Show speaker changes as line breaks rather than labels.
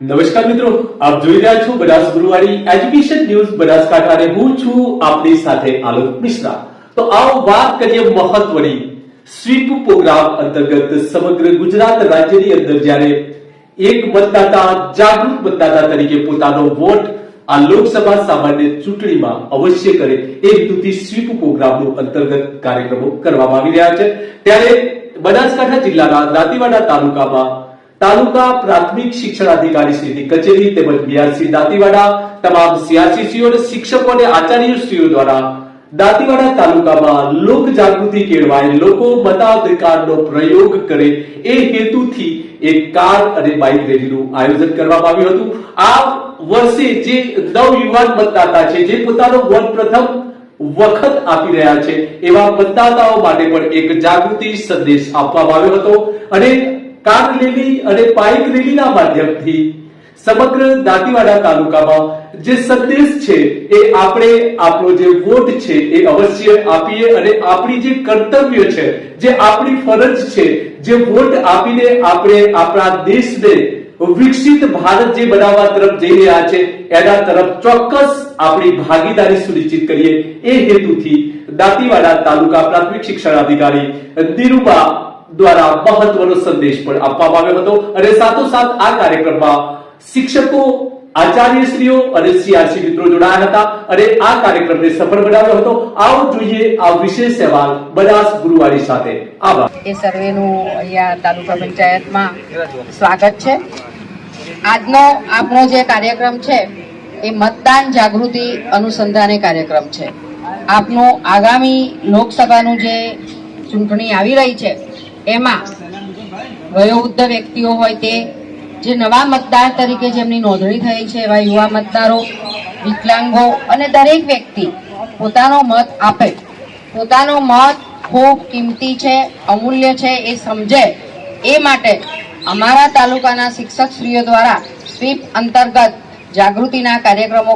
નમસ્કાર મિત્રો, આપ જોઈ રહ્યા છો બનાસ ગુરુવારી એજ્યુકેશન ન્યૂઝ બનાસકાંઠા અને હું છું આપની સાથે આલોક મિશ્રા. તો આવો વાત કરીએ મહત્વની. સ્વીપ પ્રોગ્રામ અંતર્ગત સમગ્ર ગુજરાત રાજ્યની અંદર જ્યારે એક મતદાતા, જાગૃત મતદાતા તરીકે પોતાનો વોટ આ લોકસભા સામાન્ય ચૂંટણીમાં અવશ્ય કરે એ હેતુથી સ્વીપ પ્રોગ્રામનું અંતર્ગત કાર્યક્રમો કરવામાં આવી રહ્યા છે. ત્યારે બનાસકાંઠા જિલ્લાના દાંતીવાડા તાલુકામાં તાલુકા પ્રાથમિક શિક્ષણ અધિકારી શ્રીની કચેરી તેમજ બીઆરસી દાંતીવાડા, તમામ સીઆરસીસીઓ અને શિક્ષકો અને આચાર્યશ્રીઓ દ્વારા દાંતીવાડા તાલુકામાં લોક જાગૃતિ કેળવાય, લોકો મતાધિકારનો પ્રયોગ કરે એ હેતુથી એક કાર અને બાઇક રેલીનું આયોજન કરવામાં આવ્યું હતું. આ વર્ષે જે નવ યુવાન મતદાતા છે, જે પોતાનો વોટ પ્રથમ વખત આપી રહ્યા છે, એવા મતદાતાઓ માટે પણ એક જાગૃતિ સંદેશ આપવામાં આવ્યો હતો. અને કાર રેલી અને બાઇક રેલીના માધ્યમથી સમગ્ર દાંતીવાડા તાલુકામાં જે સંદેશ છે એ આપણે આપણો જે વોટ છે એ અવશ્ય આપીએ અને આપણી જે કર્તવ્ય છે, જે આપણી ફરજ છે, જે વોટ આપીને આપણે આપણા દેશને વિકસિત ભારત જે બનાવવા તરફ જઈ રહ્યા છે, એના તરફ ચોક્કસ આપણી ભાગીદારી સુનિશ્ચિત કરીએ. એ હેતુથી દાંતીવાડા તાલુકા પ્રાથમિક શિક્ષણ અધિકારી નિરૂપા દ્વારા મહત્વનો સંદેશ પણ આપવામાં આવ્યો હતો. અને સાથોસાથ આ કાર્યક્રમમાં શિક્ષકો, આચાર્યશ્રીઓ અને સીઆરસી મિત્રો જોડાયા હતા અને આ કાર્યક્રમને સફળ બનાવ્યો હતો. આવો જોઈએ આ વિશેષ અહેવાલ બનાસ ગુરુવારી સાથે. આભાર.
એ સર્વેનું અહીંયા તાલુકા પંચાયતમાં સ્વાગત છે. આજનો આપણો જે કાર્યક્રમ છે, એ મતદાન જાગૃતિ અનુસંધાને કાર્યક્રમ છે. આપનું આગામી લોકસભાનું જે ચૂંટણી આવી રહી છે એમાં વયોવૃદ્ધ વ્યક્તિઓ હોય તે જે નવા મતદાર તરીકે જેમની નોંધણી થઈ છે એવા યુવા મતદારો, વિકલાંગો અને દરેક વ્યક્તિ પોતાનો મત આપે. પોતાનો મત ખૂબ કિંમતી છે, અમૂલ્ય છે, એ સમજે. એ માટે અમારા તાલુકાના શિક્ષકશ્રીઓ દ્વારા સ્વીપ અંતર્ગત જાગૃતિના કાર્યક્રમો